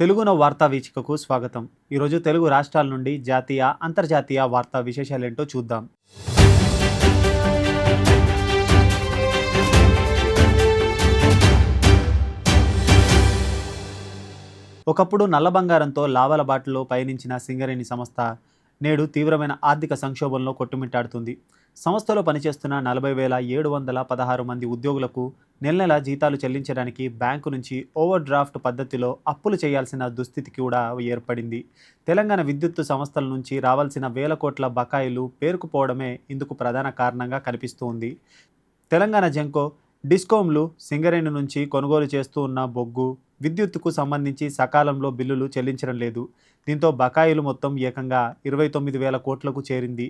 తెలుగున వార్తా వీచికకు స్వాగతం. ఈరోజు తెలుగు రాష్ట్రాల నుండి జాతీయ అంతర్జాతీయ వార్తా విశేషాలేంటో చూద్దాం. ఒకప్పుడు నల్ల బంగారంతో లావల బాటలో పయనించిన సింగరేణి సంస్థ నేడు తీవ్రమైన ఆర్థిక సంక్షోభంలో కొట్టుమిట్టాడుతుంది. సంస్థలో పనిచేస్తున్న నలభై వేల ఏడు వందల పదహారు మంది ఉద్యోగులకు నెల నెల జీతాలు చెల్లించడానికి బ్యాంకు నుంచి ఓవర్ డ్రాఫ్ట్ పద్ధతిలో అప్పులు చేయాల్సిన దుస్థితి కూడా ఏర్పడింది. తెలంగాణ విద్యుత్తు సంస్థల నుంచి రావాల్సిన వేల కోట్ల బకాయిలు పేరుకుపోవడమే ఇందుకు ప్రధాన కారణంగా కనిపిస్తోంది. తెలంగాణ జెంకో డిస్కోమ్లు సింగరేణి నుంచి కొనుగోలు చేస్తూ ఉన్న బొగ్గు విద్యుత్తుకు సంబంధించి సకాలంలో బిల్లులు చెల్లించడం లేదు. దీంతో బకాయిలు మొత్తం ఏకంగా ఇరవై తొమ్మిది వేల కోట్లకు చేరింది.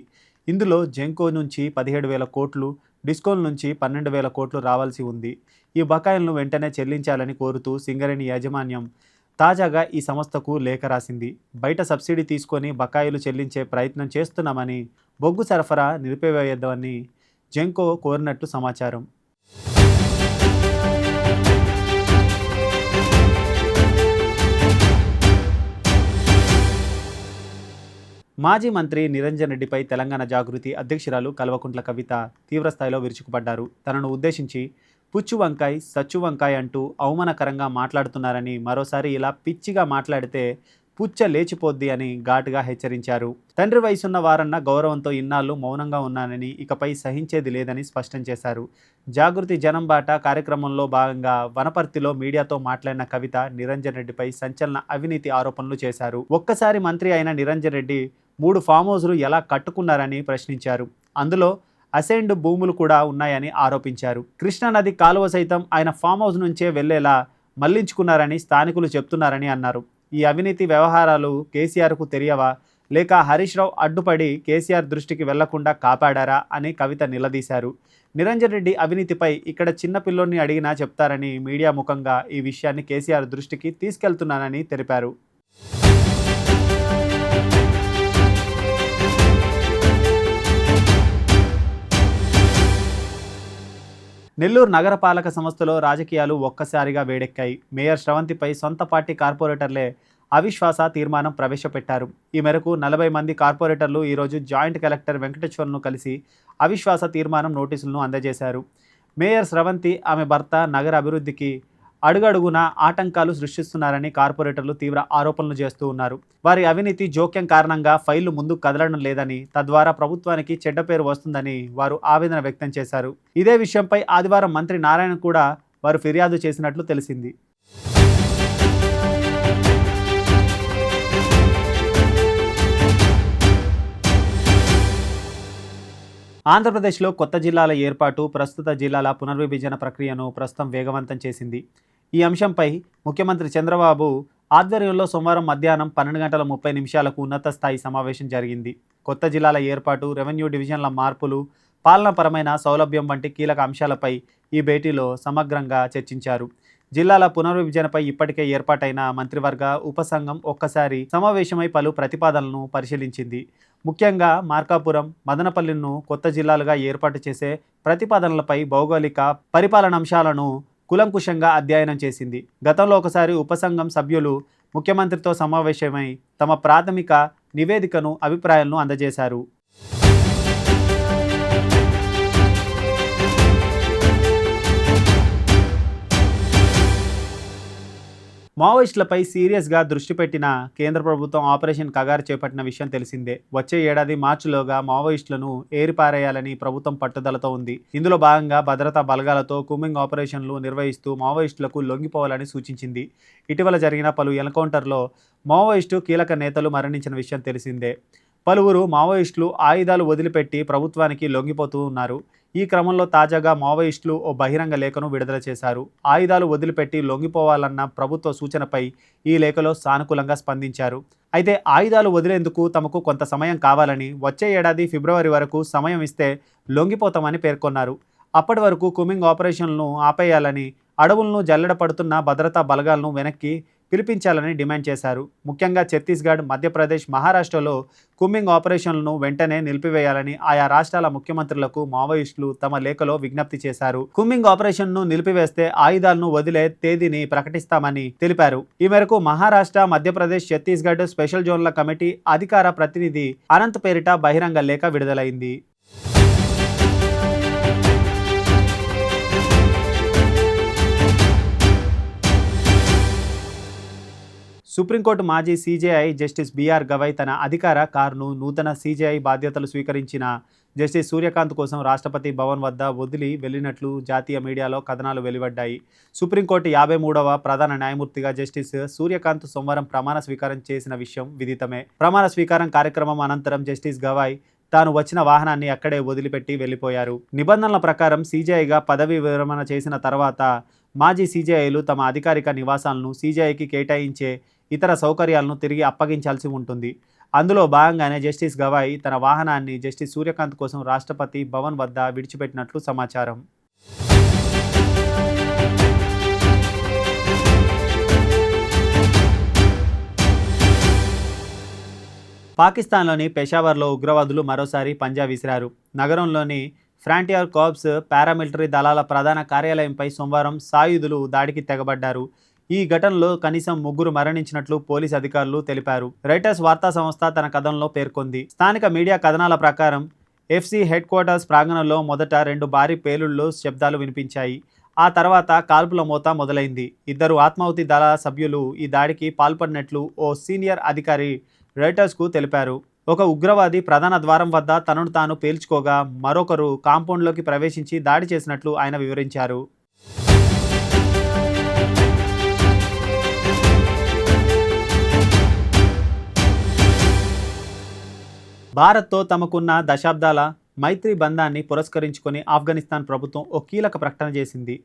ఇందులో జెంకో నుంచి పదిహేడు వేల కోట్లు డిస్కోల్ నుంచి పన్నెండు వేల కోట్లు రావాల్సి ఉంది. ఈ బకాయిలను వెంటనే చెల్లించాలని కోరుతూ సింగరేణి యాజమాన్యం తాజాగా ఈ సంస్థకు లేఖ రాసింది. బయట సబ్సిడీ తీసుకొని బకాయిలు చెల్లించే ప్రయత్నం చేస్తున్నామని బొగ్గు సరఫరా నిలిపివేయద్దామని జెంకో కోరినట్లు సమాచారం. మాజీ మంత్రి నిరంజన్ రెడ్డిపై తెలంగాణ జాగృతి అధ్యక్షురాలు కల్వకుంట్ల కవిత తీవ్రస్థాయిలో విరుచుకుపడ్డారు. తనను ఉద్దేశించి పుచ్చు వంకాయ్ సచ్చు వంకాయ్ అంటూ అవమానకరంగా మాట్లాడుతున్నారని మరోసారి ఇలా పిచ్చిగా మాట్లాడితే పుచ్చ లేచిపోద్ది అని ఘాటుగా హెచ్చరించారు. తండ్రి వయసున్న వారన్న గౌరవంతో ఇన్నాళ్ళు మౌనంగా ఉన్నానని ఇకపై సహించేది లేదని స్పష్టం చేశారు. జాగృతి జనం బాట కార్యక్రమంలో భాగంగా వనపర్తిలో మీడియాతో మాట్లాడిన కవిత నిరంజన్ రెడ్డిపై సంచలన అవినీతి ఆరోపణలు చేశారు. ఒక్కసారి మంత్రి అయిన నిరంజన్ రెడ్డి మూడు ఫామ్ హౌస్లు ఎలా కట్టుకున్నారని ప్రశ్నించారు. అందులో అసైన్డ్ భూములు కూడా ఉన్నాయని ఆరోపించారు. కృష్ణానది కాలువ సైతం ఆయన ఫామ్ హౌస్ నుంచే వెళ్ళేలా మళ్ళించుకున్నారని స్థానికులు చెప్తున్నారని అన్నారు. ఈ అవినీతి వ్యవహారాలు కేసీఆర్కు తెలియవా? లేక హరీష్ రావు అడ్డుపడి కేసీఆర్ దృష్టికి వెళ్ళకుండా కాపాడారా? అని కవిత నిలదీశారు. నిరంజన్ రెడ్డి అవినీతిపై ఇక్కడ చిన్న పిల్లోని అడిగినా చెప్తారని మీడియా ముఖంగా ఈ విషయాన్ని కేసీఆర్ దృష్టికి తీసుకెళ్తున్నానని తెలిపారు. నెల్లూరు నగరపాలక సంస్థలో రాజకీయాలు ఒక్కసారిగా వేడెక్కాయి. మేయర్ శ్రవంతిపై సొంత పార్టీ కార్పొరేటర్లే అవిశ్వాస తీర్మానం ప్రవేశపెట్టారు. ఈ మేరకు నలభై మంది కార్పొరేటర్లు ఈరోజు జాయింట్ కలెక్టర్ వెంకటేశ్వర్ను కలిసి అవిశ్వాస తీర్మానం నోటీసులను అందజేశారు. మేయర్ స్రవంతి ఆమె భర్త నగర అభివృద్ధికి అడుగడుగున ఆటంకాలు సృష్టిస్తున్నారని కార్పొరేటర్లు తీవ్ర ఆరోపణలు చేస్తూ ఉన్నారు. వారి అవినీతి జోక్యం కారణంగా ఫైళ్ళు ముందుకు కదలడం లేదని తద్వారా ప్రభుత్వానికి చెడ్డ పేరు వస్తుందని వారు ఆవేదన వ్యక్తం చేశారు. ఇదే విషయంపై ఆదివారం మంత్రి నారాయణ కూడా వారు ఫిర్యాదు చేసినట్లు తెలిసింది. ఆంధ్రప్రదేశ్లో కొత్త జిల్లాల ఏర్పాటు ప్రస్తుత జిల్లాల పునర్విభజన ప్రక్రియను ప్రస్తుతం వేగవంతం చేసింది. ఈ అంశంపై ముఖ్యమంత్రి చంద్రబాబు ఆధ్వర్యంలో సోమవారం మధ్యాహ్నం పన్నెండు గంటల ముప్పై నిమిషాలకు ఉన్నత స్థాయి సమావేశం జరిగింది. కొత్త జిల్లాల ఏర్పాటు రెవెన్యూ డివిజన్ల మార్పులు పాలనాపరమైన సౌలభ్యం వంటి కీలక అంశాలపై ఈ భేటీలో సమగ్రంగా చర్చించారు. జిల్లాల పునర్విభజనపై ఇప్పటికే ఏర్పాటైన మంత్రివర్గ ఉపసంఘం ఒక్కసారి సమావేశమై పలు ప్రతిపాదనలను పరిశీలించింది. ముఖ్యంగా మార్కాపురం మదనపల్లిను కొత్త జిల్లాలుగా ఏర్పాటు చేసే ప్రతిపాదనలపై భౌగోళిక పరిపాలన అంశాలను కులంకుశంగా అధ్యయనం చేసింది. గతంలో ఒకసారి ఉపసంఘం సభ్యులు ముఖ్యమంత్రితో సమావేశమై తమ ప్రాథమిక నివేదికను అభిప్రాయాలను అందజేశారు. మావోయిస్టులపై సీరియస్గా దృష్టి పెట్టిన కేంద్ర ప్రభుత్వం ఆపరేషన్ కగారు చేపట్టిన విషయం తెలిసిందే. వచ్చే ఏడాది మార్చిలోగా మావోయిస్టులను ఏరిపారేయాలని ప్రభుత్వం పట్టుదలతో ఉంది. ఇందులో భాగంగా భద్రతా బలగాలతో కూమింగ్ ఆపరేషన్లు నిర్వహిస్తూ మావోయిస్టులకు లొంగిపోవాలని సూచించింది. ఇటీవల జరిగిన పలు ఎన్కౌంటర్లో మావోయిస్టు కీలక నేతలు మరణించిన విషయం తెలిసిందే. పలువురు మావోయిస్టులు ఆయుధాలు వదిలిపెట్టి ప్రభుత్వానికి లొంగిపోతూ ఉన్నారు. ఈ క్రమంలో తాజాగా మావోయిస్టులు ఓ బహిరంగ లేఖను విడుదల చేశారు. ఆయుధాలు వదిలిపెట్టి లొంగిపోవాలన్న ప్రభుత్వ సూచనపై ఈ లేఖలో సానుకూలంగా స్పందించారు. అయితే ఆయుధాలు వదిలేందుకు తమకు కొంత సమయం కావాలని వచ్చే ఏడాది ఫిబ్రవరి వరకు సమయం ఇస్తే లొంగిపోతామని పేర్కొన్నారు. అప్పటి వరకు కుమింగ్ ఆపరేషన్లను ఆపేయాలని అడవులను జల్లెడ పడుతున్న భద్రతా బలగాలను వెనక్కి పిలిపించాలని డిమాండ్ చేశారు. ముఖ్యంగా ఛత్తీస్గఢ్ మధ్యప్రదేశ్ మహారాష్ట్రలో కుమ్మింగ్ ఆపరేషన్లను వెంటనే నిలిపివేయాలని ఆయా రాష్ట్రాల ముఖ్యమంత్రులకు మావోయిస్టులు తమ లేఖలో విజ్ఞప్తి చేశారు. కుమ్మింగ్ ఆపరేషన్ను నిలిపివేస్తే ఆయుధాలను వదిలే తేదీని ప్రకటిస్తామని తెలిపారు. ఈ మేరకు మహారాష్ట్ర మధ్యప్రదేశ్ ఛత్తీస్గఢ్ స్పెషల్ జోన్ల కమిటీ అధికార ప్రతినిధి అనంత్ పేరిట బహిరంగ లేఖ విడుదలైంది. సుప్రీంకోర్టు మాజీ సీజేఐ జస్టిస్ బీఆర్ గవై తన అధికార కారును నూతన సీజేఐ బాధ్యతలు స్వీకరించిన జస్టిస్ సూర్యకాంత్ కోసం రాష్ట్రపతి భవన్ వద్ద వదిలి వెళ్ళినట్లు జాతీయ మీడియాలో కథనాలు వెలువడ్డాయి. సుప్రీంకోర్టు యాభై మూడవ ప్రధాన న్యాయమూర్తిగా జస్టిస్ సూర్యకాంత్ సోమవారం ప్రమాణ స్వీకారం చేసిన విషయం విదితమే. ప్రమాణ స్వీకారం కార్యక్రమం అనంతరం జస్టిస్ గవాయ్ తాను వచ్చిన వాహనాన్ని అక్కడే వదిలిపెట్టి వెళ్ళిపోయారు. నిబంధనల ప్రకారం సీజేఐగా పదవి విరమణ చేసిన తర్వాత మాజీ సీజేఐలు తమ అధికారిక నివాసాలను సీజేఐకి కేటాయించే ఇతర సౌకర్యాలను తిరిగి అప్పగించాల్సి ఉంటుంది. అందులో భాగంగానే జస్టిస్ గవాయ్ తన వాహనాన్ని జస్టిస్ సూర్యకాంత్ కోసం రాష్ట్రపతి భవన్ వద్ద విడిచిపెట్టినట్లు సమాచారం. పాకిస్తాన్లోని పెషావర్లో ఉగ్రవాదులు మరోసారి పంజా విసిరారు. నగరంలోని ఫ్రాంటియర్ కార్ప్స్ పారామిలిటరీ దళాల ప్రధాన కార్యాలయంపై సోమవారం సాయుధులు దాడికి తెగబడ్డారు. ఈ ఘటనలో కనీసం ముగ్గురు మరణించినట్లు పోలీస్ అధికారులు తెలిపారు. రైటర్స్ వార్తా సంస్థ తన కథనంలో పేర్కొంది. స్థానిక మీడియా కథనాల ప్రకారం ఎఫ్సి హెడ్ క్వార్టర్స్ ప్రాంగణంలో మొదట రెండు భారీ పేలుళ్ళు శబ్దాలు వినిపించాయి. ఆ తర్వాత కాల్పుల మోత మొదలైంది. ఇద్దరు ఆత్మాహుతి దళ సభ్యులు ఈ దాడికి పాల్పడినట్లు ఓ సీనియర్ అధికారి రైటర్స్కు తెలిపారు. ఒక ఉగ్రవాది ప్రధాన ద్వారం వద్ద తనను తాను పేల్చుకోగా మరొకరు కాంపౌండ్లోకి ప్రవేశించి దాడి చేసినట్లు ఆయన వివరించారు. భారత్తో తమకున్న దశాబ్దాల మైత్రి బంధాన్ని పురస్కరించుకొని ఆఫ్ఘనిస్తాన్ ప్రభుత్వం ఓ కీలక ప్రకటన చేసింది.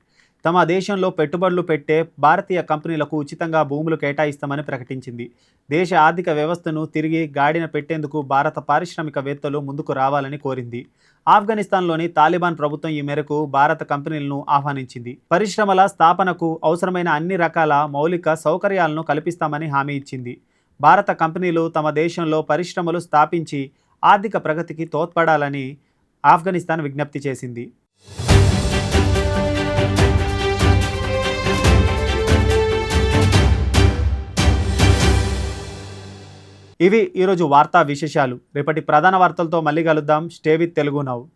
తమ దేశంలో పెట్టుబడులు పెట్టే భారతీయ కంపెనీలకు ఉచితంగా భూములు కేటాయిస్తామని ప్రకటించింది. దేశ ఆర్థిక వ్యవస్థను తిరిగి గాడిన పెట్టేందుకు భారత పారిశ్రామికవేత్తలు ముందుకు రావాలని కోరింది. ఆఫ్ఘనిస్తాన్లోని తాలిబాన్ ప్రభుత్వం ఈ మేరకు భారత కంపెనీలను ఆహ్వానించింది. పరిశ్రమల స్థాపనకు అవసరమైన అన్ని రకాల మౌలిక సౌకర్యాలను కల్పిస్తామని హామీ ఇచ్చింది. భారత కంపెనీలు తమ దేశంలో పరిశ్రమలు స్థాపించి ఆర్థిక ప్రగతికి తోడ్పడాలని ఆఫ్ఘనిస్తాన్ విజ్ఞప్తి చేసింది. ఇవి ఈరోజు వార్తా విశేషాలు. రేపటి ప్రధాన వార్తలతో మళ్ళీ కలుద్దాం. స్టే విత్ తెలుగు నవ్వు